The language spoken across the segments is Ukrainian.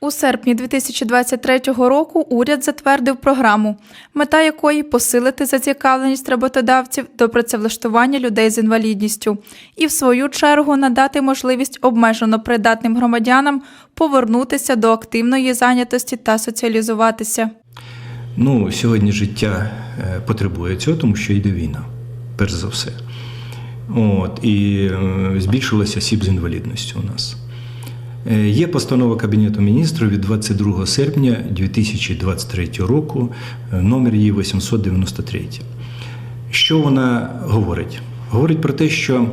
У серпні 2023 року уряд затвердив програму, мета якої посилити зацікавленість роботодавців до працевлаштування людей з інвалідністю і, в свою чергу, надати можливість обмежено придатним громадянам повернутися до активної зайнятості та соціалізуватися. Ну, сьогодні життя е, потребує цього, тому що йде війна, перш за все. От, і е, збільшилося осіб з інвалідністю у нас. Е, Є постанова Кабінету міністрів від 22 серпня 2023 року, е, номер її 893. Що вона говорить? Говорить про те, що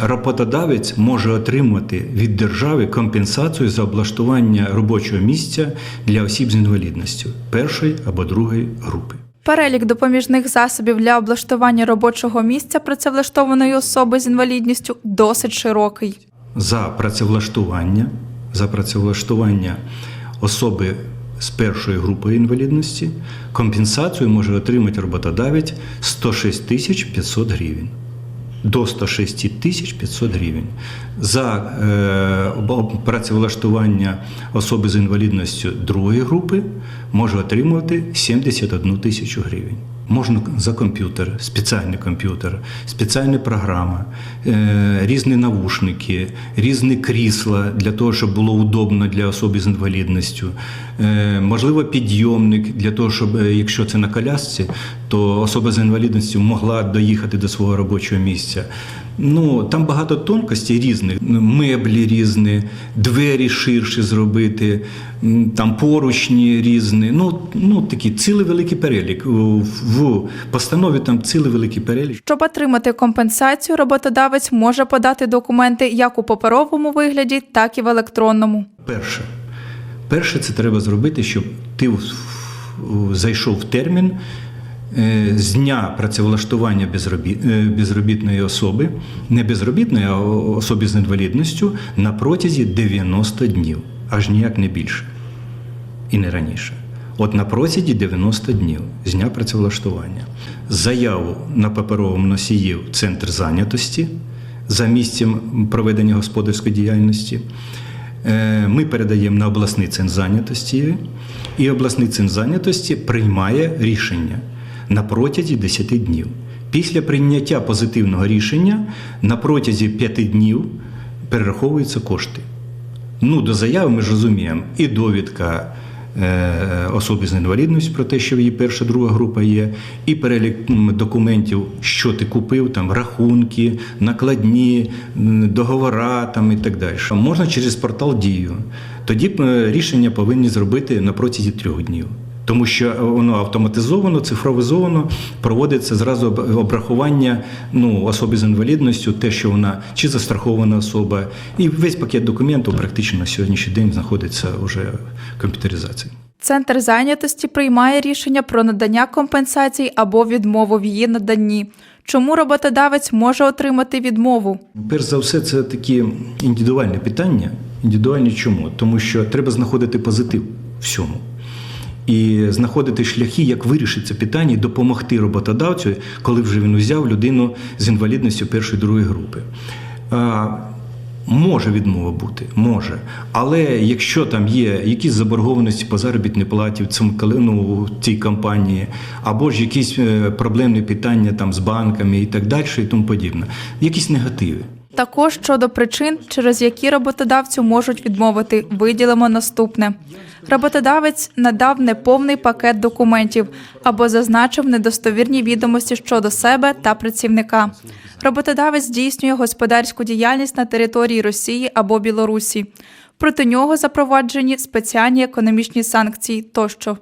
роботодавець може отримати від держави компенсацію за облаштування робочого місця для осіб з інвалідністю першої або другої групи. Перелік допоміжних засобів для облаштування робочого місця працевлаштованої особи з інвалідністю досить широкий. За працевлаштування, за працевлаштування особи з першої групи інвалідності компенсацію може отримати роботодавець 106 тисяч 500 гривень. До 106 тисяч 500 гривень. За е, працевлаштування особи з інвалідністю другої групи може отримувати 71 тисячу гривень. Можна за комп'ютер, спеціальний комп'ютер, спеціальна програма, е, різні навушники, різні крісла для того, щоб було удобно для особи з інвалідністю. Е, можливо, підйомник для того, щоб е, якщо це на колясці, то особа з інвалідністю могла доїхати до свого робочого місця. Ну там багато тонкостей різних, меблі різні, двері ширші зробити, там поручні різні. Ну, ну такі цілий великий перелік. В постанові там цілий великий перелік. Щоб отримати компенсацію, роботодавець може подати документи як у паперовому вигляді, так і в електронному. Перше. Перше, це треба зробити, щоб ти зайшов в термін з дня працевлаштування е, безробітної особи, не безробітної, а особи з інвалідністю на протязі 90 днів, аж ніяк не більше і не раніше. От на протязі 90 днів з дня працевлаштування. Заяву на паперовому носії в центр зайнятості за місцем проведення господарської діяльності. Е, Ми передаємо на обласний центр зайнятості, і обласний центр зайнятості приймає рішення на протязі 10 днів. Після прийняття позитивного рішення на протязі 5 днів перераховуються кошти. Ну, до заяви ми ж розуміємо і довідка е, особи з інвалідністю про те, що її перша, друга група є, і перелік документів, що ти купив, там рахунки, накладні, договора там, і так далі. Можна через портал Дію. Тоді е, рішення повинні зробити на протязі трьох днів. Тому що воно автоматизовано, цифровізовано, проводиться зразу обрахування ну, особи з інвалідністю, те, що вона чи застрахована особа, і весь пакет документів практично на сьогоднішній день знаходиться вже в комп'ютеризації. Центр зайнятості приймає рішення про надання компенсацій або відмову в її наданні. Чому роботодавець може отримати відмову? Перш за все, це такі індивідуальні питання. Індивідуальні чому? Тому що треба знаходити позитив всьому. І знаходити шляхи, як вирішити це питання і допомогти роботодавцю, коли вже він узяв людину з інвалідністю першої другої групи. Може відмова бути, може. Але якщо там є якісь заборгованості по заробітній платі в цьому ну, в цій компанії, або ж якісь е, проблемні питання там з банками і так далі, і тому подібне, якісь негативи. Також щодо причин, через які роботодавцю можуть відмовити, виділимо наступне: роботодавець надав неповний пакет документів або зазначив недостовірні відомості щодо себе та працівника. Роботодавець здійснює господарську діяльність на території Росії або Білорусі. Проти нього запроваджені спеціальні економічні санкції тощо.